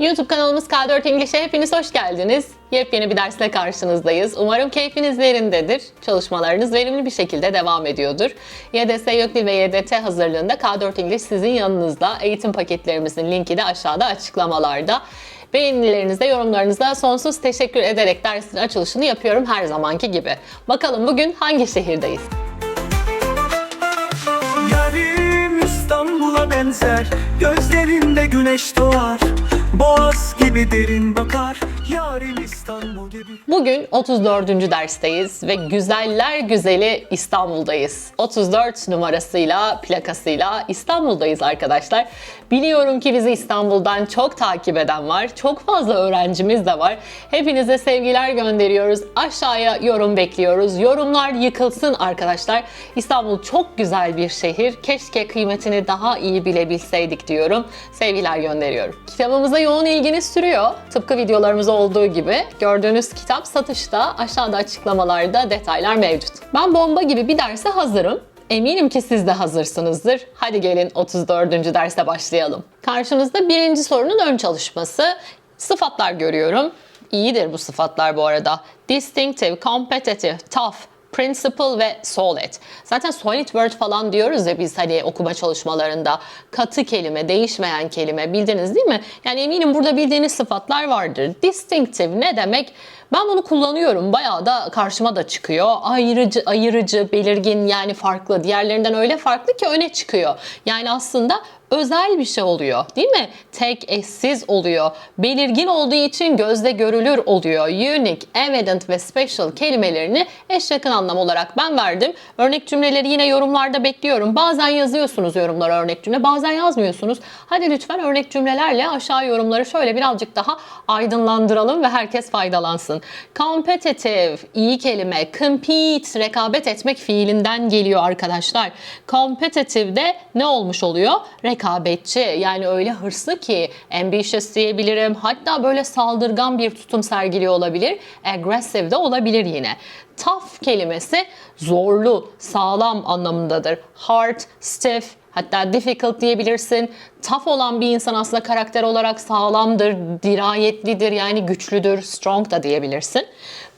YouTube kanalımız K4 English'e hepiniz hoş geldiniz. Yepyeni bir dersle karşınızdayız. Umarım keyfiniz yerindedir. Çalışmalarınız verimli bir şekilde devam ediyordur. YDS YÖKDİL ve YDT hazırlığında K4 English sizin yanınızda. Eğitim paketlerimizin linki de aşağıda açıklamalarda. Beğenilerinizde, yorumlarınızda sonsuz teşekkür ederek dersin açılışını yapıyorum her zamanki gibi. Bakalım bugün hangi şehirdeyiz? Yarim İstanbul'a benzer Gözlerinde güneş doğar Boğaz gibi derin bakar Bugün 34. dersteyiz ve güzeller güzeli İstanbul'dayız. 34 numarasıyla, plakasıyla İstanbul'dayız arkadaşlar. Biliyorum ki bizi İstanbul'dan çok takip eden var. Çok fazla öğrencimiz de var. Hepinize sevgiler gönderiyoruz. Aşağıya yorum bekliyoruz. Yorumlar yıkılsın arkadaşlar. İstanbul çok güzel bir şehir. Keşke kıymetini daha iyi bilebilseydik diyorum. Sevgiler gönderiyorum. Kitabımıza yoğun ilginiz sürüyor. Tıpkı videolarımızda olduğu gibi. Gördüğünüz kitap satışta. Aşağıda açıklamalarda detaylar mevcut. Ben bomba gibi bir derse hazırım. Eminim ki siz de hazırsınızdır. Hadi gelin 34. derse başlayalım. Karşınızda birinci sorunun ön çalışması. Sıfatlar görüyorum. İyidir bu sıfatlar bu arada. Distinctive, competitive, tough, principle ve solid. Zaten solid word falan diyoruz ya biz hani okuma çalışmalarında. Katı kelime, değişmeyen kelime bildiniz değil mi? Yani eminim burada bildiğiniz sıfatlar vardır. Distinctive ne demek? Ben bunu kullanıyorum. Bayağı da karşıma da çıkıyor. Ayrıcı, ayırıcı, belirgin yani farklı. Diğerlerinden öyle farklı ki öne çıkıyor. Yani aslında özel bir şey oluyor değil mi? Tek eşsiz oluyor. Belirgin olduğu için gözde görülür oluyor. Unique, evident ve special kelimelerini eş yakın anlam olarak ben verdim. Örnek cümleleri yine yorumlarda bekliyorum. Bazen yazıyorsunuz yorumlara örnek cümle, bazen yazmıyorsunuz. Hadi lütfen örnek cümlelerle aşağı yorumları şöyle birazcık daha aydınlandıralım ve herkes faydalansın. Competitive, iyi kelime. Compete, rekabet etmek fiilinden geliyor arkadaşlar. Competitive de ne olmuş oluyor? Rekabetçi. Yani öyle hırslı ki ambitious diyebilirim. Hatta böyle saldırgan bir tutum sergiliyor olabilir. Aggressive de olabilir yine. Tough kelimesi zorlu, sağlam anlamındadır. Hard, stiff, Hatta difficult diyebilirsin. Tough olan bir insan aslında karakter olarak sağlamdır, dirayetlidir yani güçlüdür, strong da diyebilirsin.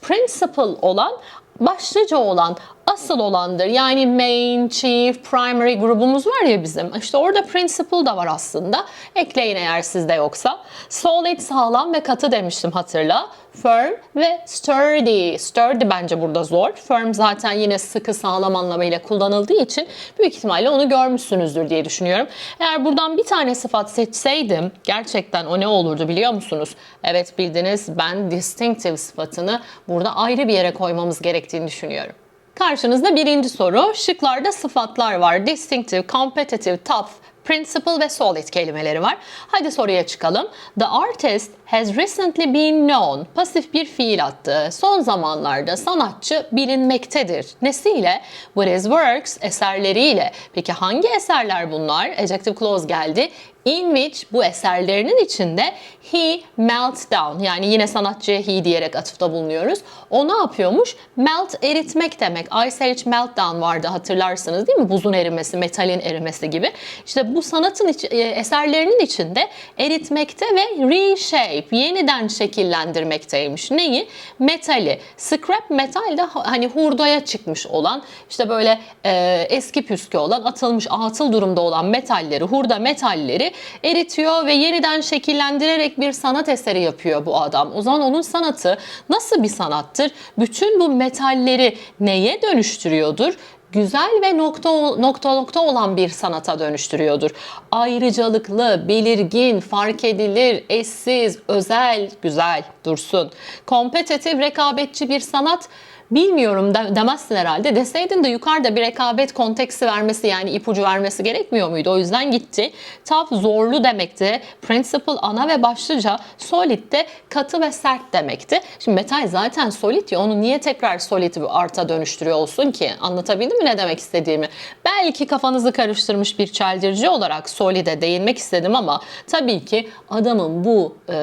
Principal olan başlıca olan, asıl olandır. Yani main, chief, primary grubumuz var ya bizim. İşte orada principal da var aslında. Ekleyin eğer sizde yoksa. Solid sağlam ve katı demiştim hatırla. Firm ve sturdy. Sturdy bence burada zor. Firm zaten yine sıkı sağlam anlamıyla kullanıldığı için büyük ihtimalle onu görmüşsünüzdür diye düşünüyorum. Eğer buradan bir tane sıfat seçseydim gerçekten o ne olurdu biliyor musunuz? Evet bildiniz ben distinctive sıfatını burada ayrı bir yere koymamız gerektiğini düşünüyorum. Karşınızda birinci soru. Şıklarda sıfatlar var. Distinctive, competitive, tough, principal ve solid kelimeleri var. Hadi soruya çıkalım. The artist has recently been known. Pasif bir fiil attı. Son zamanlarda sanatçı bilinmektedir. Nesiyle? With his works, eserleriyle. Peki hangi eserler bunlar? Adjective clause geldi. In which bu eserlerinin içinde he melt down yani yine sanatçıya he diyerek atıfta bulunuyoruz. O ne yapıyormuş? Melt eritmek demek. Ice Age Meltdown vardı hatırlarsınız değil mi? Buzun erimesi, metalin erimesi gibi. İşte bu sanatın iç, e, eserlerinin içinde eritmekte ve reshape yeniden şekillendirmekteymiş. Neyi? Metali. Scrap metal de hani hurdaya çıkmış olan işte böyle e, eski püskü olan atılmış atıl durumda olan metalleri, hurda metalleri eritiyor ve yeniden şekillendirerek bir sanat eseri yapıyor bu adam. O zaman onun sanatı nasıl bir sanattır? Bütün bu metalleri neye dönüştürüyordur? güzel ve nokta nokta nokta olan bir sanata dönüştürüyordur. Ayrıcalıklı, belirgin, fark edilir, eşsiz, özel, güzel dursun. Kompetitif, rekabetçi bir sanat bilmiyorum de, demezsin herhalde. Deseydin de yukarıda bir rekabet konteksi vermesi yani ipucu vermesi gerekmiyor muydu? O yüzden gitti. Tough zorlu demekti. Principal ana ve başlıca. Solid de katı ve sert demekti. Şimdi metal zaten solid ya onu niye tekrar solid bir arta dönüştürüyor olsun ki? Anlatabildim mi ne demek istediğimi? Belki kafanızı karıştırmış bir çeldirici olarak solid'e değinmek istedim ama tabii ki adamın bu e,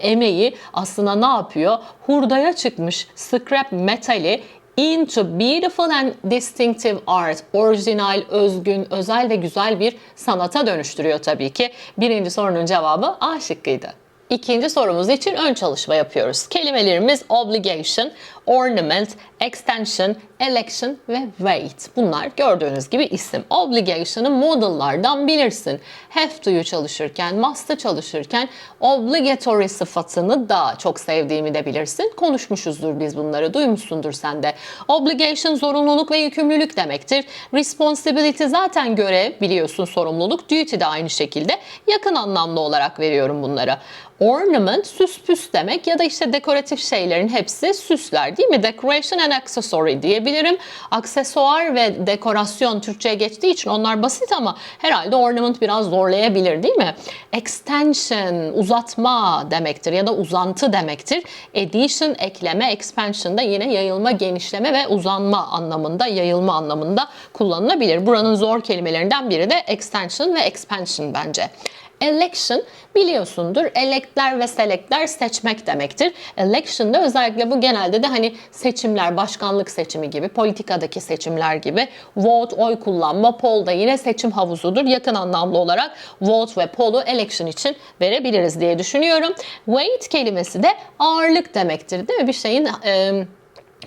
emeği aslında ne yapıyor? Hurdaya çıkmış scrap metali into beautiful and distinctive art. Orijinal, özgün, özel ve güzel bir sanata dönüştürüyor tabii ki. Birinci sorunun cevabı A şıkkıydı. İkinci sorumuz için ön çalışma yapıyoruz. Kelimelerimiz obligation, ornament, extension, election ve wait. Bunlar gördüğünüz gibi isim. Obligation'ı model'lardan bilirsin. Have to'yu çalışırken, must'ı çalışırken obligatory sıfatını da çok sevdiğimi de bilirsin. Konuşmuşuzdur biz bunları, duymuşsundur sen de. Obligation zorunluluk ve yükümlülük demektir. Responsibility zaten görev, biliyorsun sorumluluk. Duty de aynı şekilde. Yakın anlamlı olarak veriyorum bunları. Ornament süs püs demek ya da işte dekoratif şeylerin hepsi süsler değil mi? Decoration and accessory diyebilirim. Aksesuar ve dekorasyon Türkçe'ye geçtiği için onlar basit ama herhalde ornament biraz zorlayabilir değil mi? Extension uzatma demektir ya da uzantı demektir. Addition ekleme, expansion da yine yayılma, genişleme ve uzanma anlamında, yayılma anlamında kullanılabilir. Buranın zor kelimelerinden biri de extension ve expansion bence. Election biliyorsundur. Electler ve selectler seçmek demektir. Election'da özellikle bu genelde de hani seçimler, başkanlık seçimi gibi, politikadaki seçimler gibi vote, oy kullanma, poll da yine seçim havuzudur. Yakın anlamlı olarak vote ve poll'u election için verebiliriz diye düşünüyorum. Weight kelimesi de ağırlık demektir değil mi? Bir şeyin e,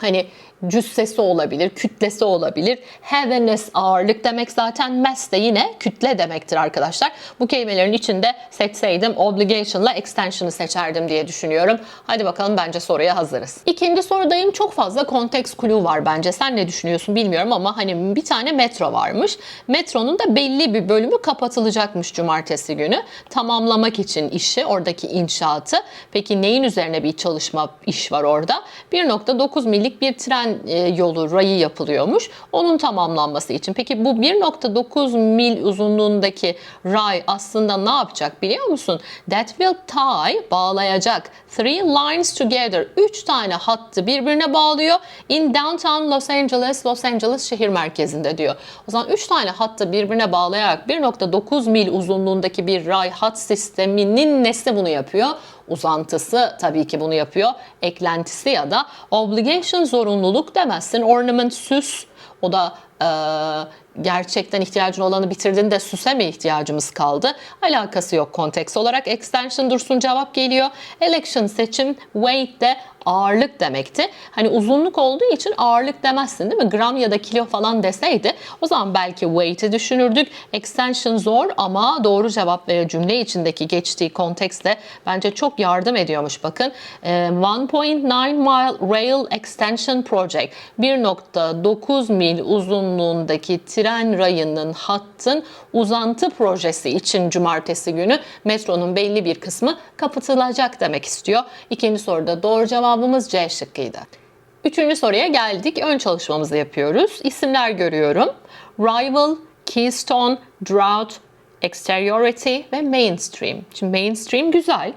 hani cüssesi olabilir, kütlesi olabilir. Heaviness ağırlık demek zaten mass de yine kütle demektir arkadaşlar. Bu kelimelerin içinde seçseydim obligation'la extension'ı seçerdim diye düşünüyorum. Hadi bakalım bence soruya hazırız. İkinci sorudayım. Çok fazla context clue var bence. Sen ne düşünüyorsun bilmiyorum ama hani bir tane metro varmış. Metronun da belli bir bölümü kapatılacakmış cumartesi günü. Tamamlamak için işi, oradaki inşaatı. Peki neyin üzerine bir çalışma iş var orada? 1.9 millik bir tren e, yolu rayı yapılıyormuş. Onun tamamlanması için. Peki bu 1.9 mil uzunluğundaki ray aslında ne yapacak biliyor musun? That will tie bağlayacak three lines together. Üç tane hattı birbirine bağlıyor. In downtown Los Angeles, Los Angeles şehir merkezinde diyor. O zaman üç tane hattı birbirine bağlayarak 1.9 mil uzunluğundaki bir ray hat sisteminin nesi bunu yapıyor? Uzantısı tabii ki bunu yapıyor. Eklentisi ya da obligation zorunluluk demezsin. Ornament süs o da e, gerçekten ihtiyacın olanı bitirdin de süse mi ihtiyacımız kaldı? Alakası yok konteks olarak. Extension dursun cevap geliyor. Election seçim, weight de ağırlık demekti. Hani uzunluk olduğu için ağırlık demezsin değil mi? Gram ya da kilo falan deseydi o zaman belki weight'i düşünürdük. Extension zor ama doğru cevap ve cümle içindeki geçtiği kontekste bence çok yardım ediyormuş bakın. Ee, 1.9 mile rail extension project 1.9 mil uzunluğundaki tren rayının hattın uzantı projesi için cumartesi günü metronun belli bir kısmı kapatılacak demek istiyor. İkinci soruda doğru cevabımız C şıkkıydı. Üçüncü soruya geldik. Ön çalışmamızı yapıyoruz. İsimler görüyorum. Rival, Keystone, Drought, Exteriority ve Mainstream. Şimdi Mainstream güzel.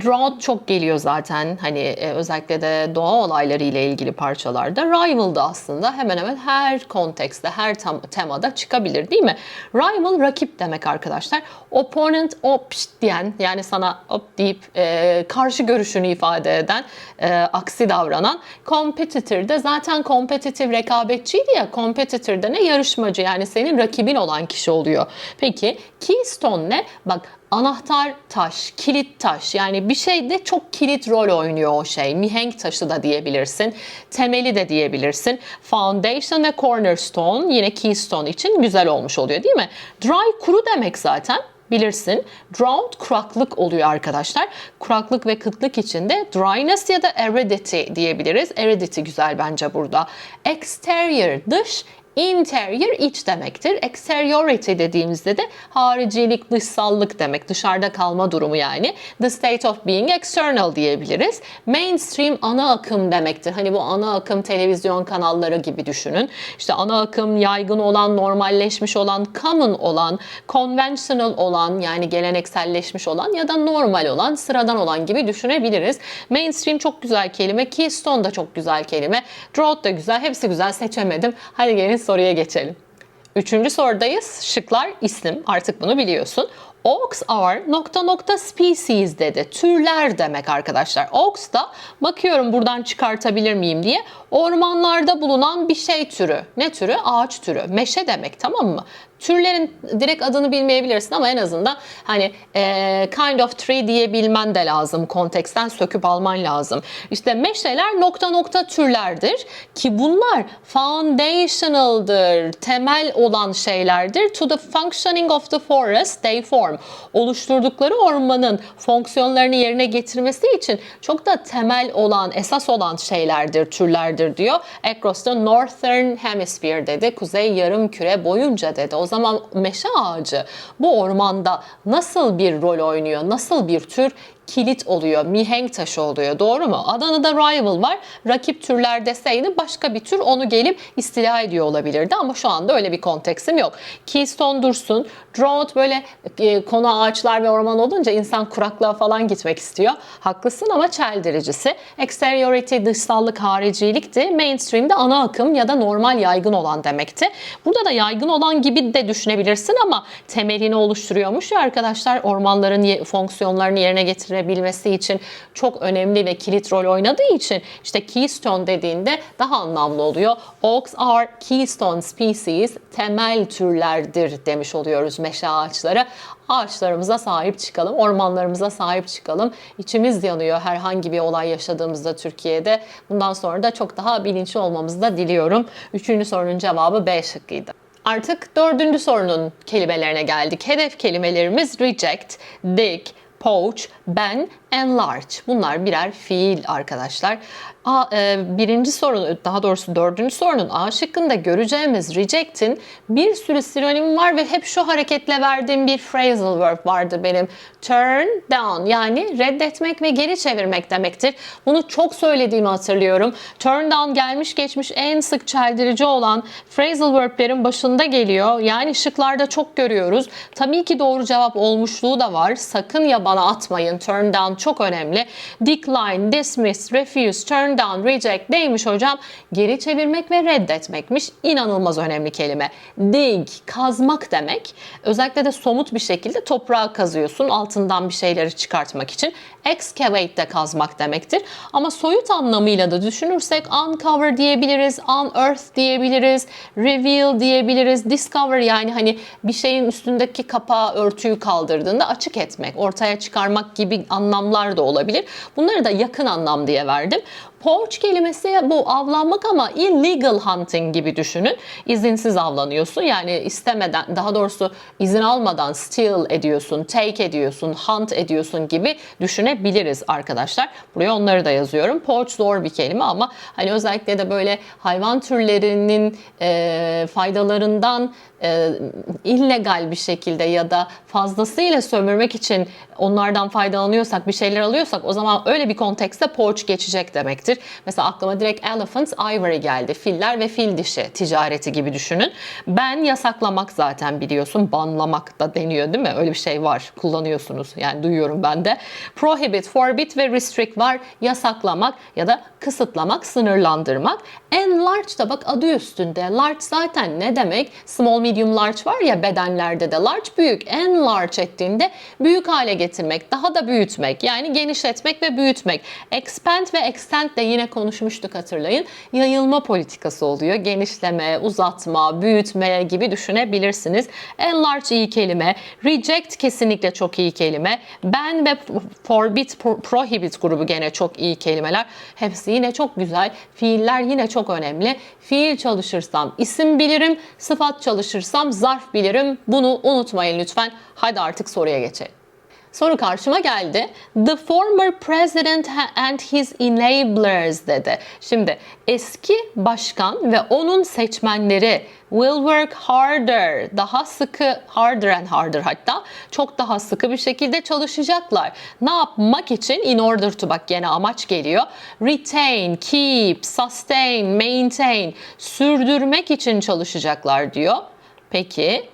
Drought çok geliyor zaten hani e, özellikle de doğa olayları ile ilgili parçalarda. Rival da aslında hemen hemen her kontekste, her tam, temada çıkabilir değil mi? Rival rakip demek arkadaşlar. Opponent op diyen yani sana op deyip e, karşı görüşünü ifade eden, e, aksi davranan. Competitor de zaten competitive rekabetçiydi ya. Competitor de ne? Yarışmacı yani senin rakibin olan kişi oluyor. Peki Keystone ne? Bak anahtar taş, kilit taş yani bir şeyde çok kilit rol oynuyor o şey. Mihenk taşı da diyebilirsin, temeli de diyebilirsin. Foundation ve cornerstone yine keystone için güzel olmuş oluyor değil mi? Dry kuru demek zaten bilirsin. Drought kuraklık oluyor arkadaşlar. Kuraklık ve kıtlık içinde dryness ya da aridity diyebiliriz. Aridity güzel bence burada. Exterior dış, Interior iç demektir. Exteriority dediğimizde de haricilik, dışsallık demek. Dışarıda kalma durumu yani. The state of being external diyebiliriz. Mainstream ana akım demektir. Hani bu ana akım televizyon kanalları gibi düşünün. İşte ana akım yaygın olan, normalleşmiş olan, common olan, conventional olan yani gelenekselleşmiş olan ya da normal olan, sıradan olan gibi düşünebiliriz. Mainstream çok güzel kelime. Keystone da çok güzel kelime. Drought da güzel. Hepsi güzel. Seçemedim. Hadi gelin soruya geçelim. Üçüncü sorudayız. Şıklar isim. Artık bunu biliyorsun. Oaks are nokta nokta species dedi. Türler demek arkadaşlar. Oaks da bakıyorum buradan çıkartabilir miyim diye ormanlarda bulunan bir şey türü. Ne türü? Ağaç türü. Meşe demek tamam mı? Türlerin direkt adını bilmeyebilirsin ama en azından hani e, kind of tree diyebilmen de lazım. Konteksten söküp alman lazım. İşte meşeler nokta nokta türlerdir ki bunlar foundational'dır. Temel olan şeylerdir. To the functioning of the forest they form. Oluşturdukları ormanın fonksiyonlarını yerine getirmesi için çok da temel olan, esas olan şeylerdir, türlerdir diyor. Across the northern hemisphere dedi. Kuzey yarım küre boyunca dedi. O zaman meşe ağacı bu ormanda nasıl bir rol oynuyor? Nasıl bir tür? Kilit oluyor, mihenk taşı oluyor. Doğru mu? Adana'da rival var. Rakip türler deseydi başka bir tür onu gelip istila ediyor olabilirdi ama şu anda öyle bir konteksim yok. Keystone dursun. Drought böyle e, konu ağaçlar ve orman olunca insan kuraklığa falan gitmek istiyor. Haklısın ama çeldiricisi. Exteriority dışsallık haricilikti. Mainstream'de ana akım ya da normal yaygın olan demekti. Burada da yaygın olan gibi de düşünebilirsin ama temelini oluşturuyormuş ya arkadaşlar ormanların fonksiyonlarını yerine getirebilmesi için çok önemli ve kilit rol oynadığı için işte keystone dediğinde daha anlamlı oluyor. Oaks are keystone species, temel türlerdir demiş oluyoruz meşe ağaçları. Ağaçlarımıza sahip çıkalım, ormanlarımıza sahip çıkalım. İçimiz yanıyor herhangi bir olay yaşadığımızda Türkiye'de. Bundan sonra da çok daha bilinçli olmamızı da diliyorum. Üçüncü sorunun cevabı B şıkkıydı. Artık dördüncü sorunun kelimelerine geldik. Hedef kelimelerimiz reject, dig, poach, ban, enlarge. Bunlar birer fiil arkadaşlar. A, e, birinci sorun, daha doğrusu dördüncü sorunun A şıkkında göreceğimiz reject'in bir sürü sinonimi var ve hep şu hareketle verdiğim bir phrasal verb vardır benim. Turn down yani reddetmek ve geri çevirmek demektir. Bunu çok söylediğimi hatırlıyorum. Turn down gelmiş geçmiş en sık çeldirici olan phrasal verb'lerin başında geliyor. Yani şıklarda çok görüyoruz. Tabii ki doğru cevap olmuşluğu da var. Sakın ya bana atmayın. Turn down çok önemli. Decline, dismiss, refuse, turn down, reject neymiş hocam? Geri çevirmek ve reddetmekmiş. İnanılmaz önemli kelime. Dig, kazmak demek. Özellikle de somut bir şekilde toprağa kazıyorsun altından bir şeyleri çıkartmak için. Excavate de kazmak demektir. Ama soyut anlamıyla da düşünürsek uncover diyebiliriz, unearth diyebiliriz, reveal diyebiliriz, discover yani hani bir şeyin üstündeki kapağı, örtüyü kaldırdığında açık etmek, ortaya çıkarmak gibi anlamlar da olabilir. Bunları da yakın anlam diye verdim. Poach kelimesi bu avlanmak ama illegal hunting gibi düşünün. İzinsiz avlanıyorsun. Yani istemeden, daha doğrusu izin almadan steal ediyorsun, take ediyorsun, hunt ediyorsun gibi düşünebiliriz arkadaşlar. Buraya onları da yazıyorum. Poach zor bir kelime ama hani özellikle de böyle hayvan türlerinin e, faydalarından e, illegal bir şekilde ya da fazlasıyla sömürmek için onlardan faydalanıyorsak, bir şeyler alıyorsak o zaman öyle bir kontekste poach geçecek demektir. Mesela aklıma direkt elephant ivory geldi. Filler ve fil dişi ticareti gibi düşünün. Ben yasaklamak zaten biliyorsun. Banlamak da deniyor değil mi? Öyle bir şey var. Kullanıyorsunuz. Yani duyuyorum ben de. Prohibit, forbid ve restrict var. Yasaklamak ya da kısıtlamak, sınırlandırmak. Enlarge da bak adı üstünde. Large zaten ne demek? Small, medium, large var ya bedenlerde de. Large büyük. Enlarge ettiğinde büyük hale getirmek, daha da büyütmek. Yani genişletmek ve büyütmek. Expand ve extend de yine konuşmuştuk hatırlayın. Yayılma politikası oluyor. Genişleme, uzatma, büyütme gibi düşünebilirsiniz. Enlarge iyi kelime. Reject kesinlikle çok iyi kelime. Ban ve forbid, pro- prohibit grubu gene çok iyi kelimeler. Hepsi yine çok güzel. Fiiller yine çok önemli. Fiil çalışırsam isim bilirim, sıfat çalışırsam zarf bilirim. Bunu unutmayın lütfen. Hadi artık soruya geçelim. Soru karşıma geldi. The former president and his enablers dedi. Şimdi eski başkan ve onun seçmenleri will work harder, daha sıkı, harder and harder hatta, çok daha sıkı bir şekilde çalışacaklar. Ne yapmak için? In order to bak gene amaç geliyor. Retain, keep, sustain, maintain, sürdürmek için çalışacaklar diyor. Peki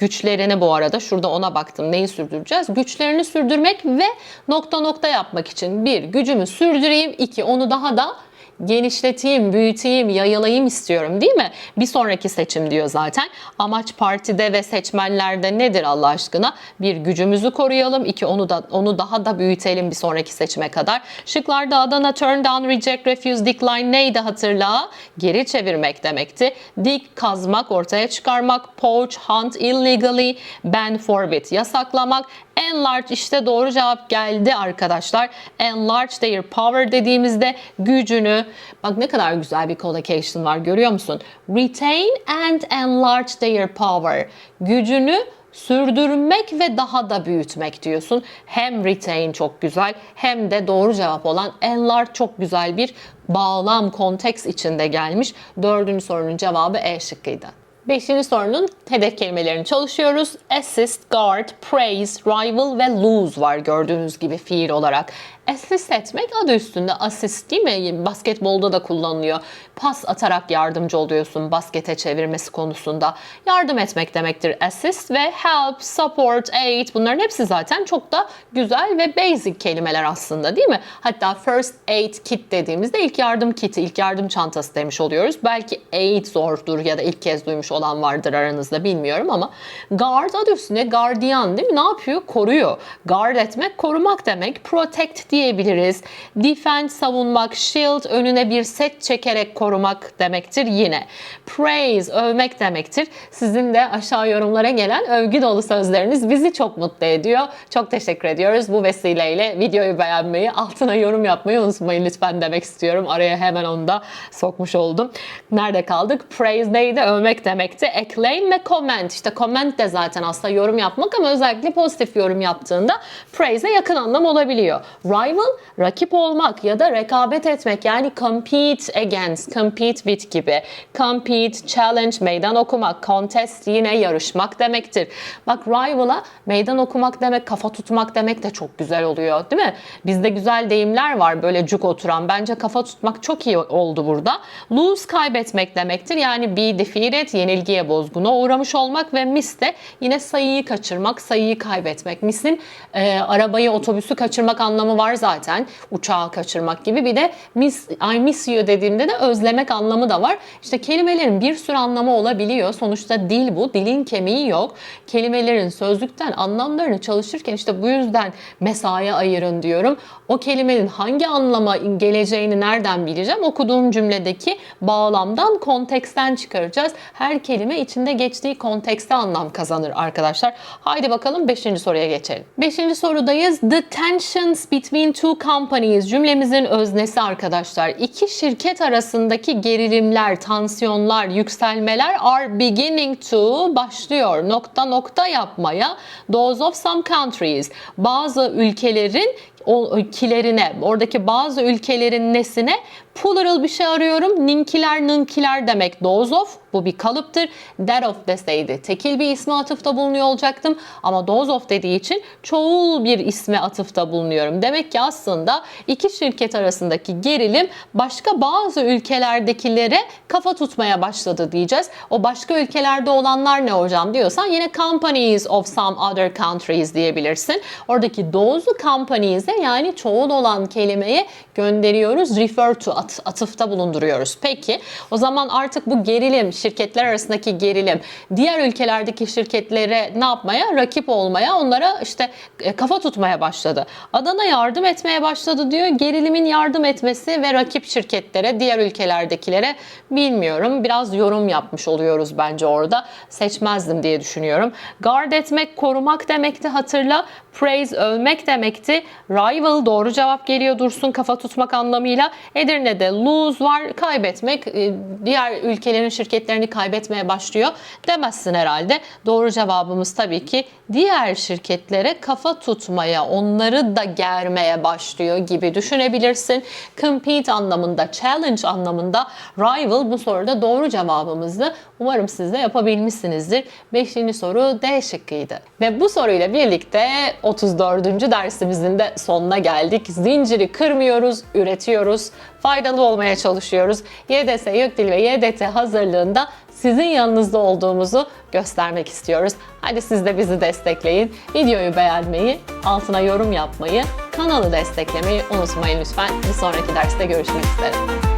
güçlerini bu arada şurada ona baktım neyi sürdüreceğiz? Güçlerini sürdürmek ve nokta nokta yapmak için bir gücümü sürdüreyim, iki onu daha da genişleteyim, büyüteyim, yayalayayım istiyorum değil mi? Bir sonraki seçim diyor zaten. Amaç partide ve seçmenlerde nedir Allah aşkına? Bir gücümüzü koruyalım, iki onu da onu daha da büyütelim bir sonraki seçime kadar. Şıklarda Adana turn down, reject, refuse, decline neydi hatırla? Geri çevirmek demekti. Dig kazmak, ortaya çıkarmak, poach, hunt illegally, ban, forbid yasaklamak, enlarge işte doğru cevap geldi arkadaşlar. Enlarge their power dediğimizde gücünü bak ne kadar güzel bir collocation var görüyor musun? Retain and enlarge their power. Gücünü sürdürmek ve daha da büyütmek diyorsun. Hem retain çok güzel hem de doğru cevap olan enlarge çok güzel bir bağlam, konteks içinde gelmiş. Dördüncü sorunun cevabı E şıkkıydı. Beşinci sorunun hedef kelimelerini çalışıyoruz. Assist, guard, praise, rival ve lose var gördüğünüz gibi fiil olarak. Assist etmek adı üstünde assist değil mi? Basketbolda da kullanılıyor. Pas atarak yardımcı oluyorsun baskete çevirmesi konusunda. Yardım etmek demektir assist ve help, support, aid bunların hepsi zaten çok da güzel ve basic kelimeler aslında değil mi? Hatta first aid kit dediğimizde ilk yardım kiti, ilk yardım çantası demiş oluyoruz. Belki aid zordur ya da ilk kez duymuş olan vardır aranızda bilmiyorum ama guard adı üstünde gardiyan değil mi? Ne yapıyor? Koruyor. Guard etmek korumak demek. Protect diyebiliriz. Defend savunmak, shield önüne bir set çekerek korumak demektir yine. Praise övmek demektir. Sizin de aşağı yorumlara gelen övgü dolu sözleriniz bizi çok mutlu ediyor. Çok teşekkür ediyoruz. Bu vesileyle videoyu beğenmeyi, altına yorum yapmayı unutmayın lütfen demek istiyorum. Araya hemen onu da sokmuş oldum. Nerede kaldık? Praise neydi? Övmek demekti. Acclaim ve comment. İşte comment de zaten aslında yorum yapmak ama özellikle pozitif yorum yaptığında praise'e yakın anlam olabiliyor. Rival, rakip olmak ya da rekabet etmek yani compete against, compete with gibi. Compete, challenge, meydan okumak, contest yine yarışmak demektir. Bak rival'a meydan okumak demek, kafa tutmak demek de çok güzel oluyor değil mi? Bizde güzel deyimler var böyle cuk oturan. Bence kafa tutmak çok iyi oldu burada. Lose kaybetmek demektir. Yani be defeated, yenilgiye bozguna uğramış olmak ve miss de yine sayıyı kaçırmak, sayıyı kaybetmek. Miss'in e, arabayı, otobüsü kaçırmak anlamı var zaten. Uçağı kaçırmak gibi. Bir de miss, I miss you dediğimde de özlemek anlamı da var. İşte kelimelerin bir sürü anlamı olabiliyor. Sonuçta dil bu. Dilin kemiği yok. Kelimelerin sözlükten anlamlarını çalışırken işte bu yüzden mesai ayırın diyorum. O kelimenin hangi anlama geleceğini nereden bileceğim? Okuduğum cümledeki bağlamdan, konteksten çıkaracağız. Her kelime içinde geçtiği kontekste anlam kazanır arkadaşlar. Haydi bakalım 5. soruya geçelim. 5. sorudayız. The tensions between two companies cümlemizin öznesi arkadaşlar. İki şirket arasındaki gerilimler, tansiyonlar, yükselmeler are beginning to başlıyor. Nokta nokta yapmaya. Those of some countries. Bazı ülkelerin o kilerine, oradaki bazı ülkelerin nesine plural bir şey arıyorum. Ninkiler, nınkiler demek those of. Bu bir kalıptır. That of deseydi tekil bir isme atıfta bulunuyor olacaktım. Ama those of dediği için çoğul bir isme atıfta bulunuyorum. Demek ki aslında iki şirket arasındaki gerilim başka bazı ülkelerdekilere kafa tutmaya başladı diyeceğiz. O başka ülkelerde olanlar ne hocam diyorsan yine companies of some other countries diyebilirsin. Oradaki those'u companies'e yani çoğul olan kelimeye gönderiyoruz. Refer to at, atıfta bulunduruyoruz. Peki o zaman artık bu gerilim, şirketler arasındaki gerilim diğer ülkelerdeki şirketlere ne yapmaya? Rakip olmaya, onlara işte e, kafa tutmaya başladı. Adana yardım etmeye başladı diyor. Gerilimin yardım etmesi ve rakip şirketlere, diğer ülkelerdekilere bilmiyorum. Biraz yorum yapmış oluyoruz bence orada. Seçmezdim diye düşünüyorum. Guard etmek, korumak demekti hatırla. Praise övmek demekti. Rival doğru cevap geliyor dursun kafa tutmak anlamıyla. Edirne'de lose var kaybetmek e, diğer ülkelerin şirketlerini kaybetmeye başlıyor demezsin herhalde. Doğru cevabımız tabii ki diğer şirketlere kafa tutmaya, onları da germeye başlıyor gibi düşünebilirsin. Compete anlamında, challenge anlamında rival bu soruda doğru cevabımızdı. Umarım siz de yapabilmişsinizdir. Beşinci soru D şıkkıydı. Ve bu soruyla birlikte 34. dersimizin de sonuna geldik. Zinciri kırmıyoruz, üretiyoruz, faydalı olmaya çalışıyoruz. YDS YÖKDİL ve YDT hazırlığında sizin yanınızda olduğumuzu göstermek istiyoruz. Hadi siz de bizi destekleyin. Videoyu beğenmeyi, altına yorum yapmayı, kanalı desteklemeyi unutmayın lütfen. Bir sonraki derste görüşmek üzere.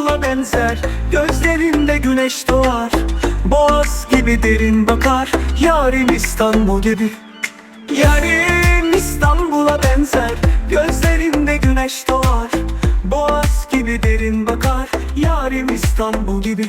İstanbul'a benzer Gözlerinde güneş doğar. Boğaz gibi derin bakar Yarim İstanbul gibi. Yarim İstanbul'a benzer Gözlerinde güneş doğar. Boğaz gibi derin bakar Yarim İstanbul gibi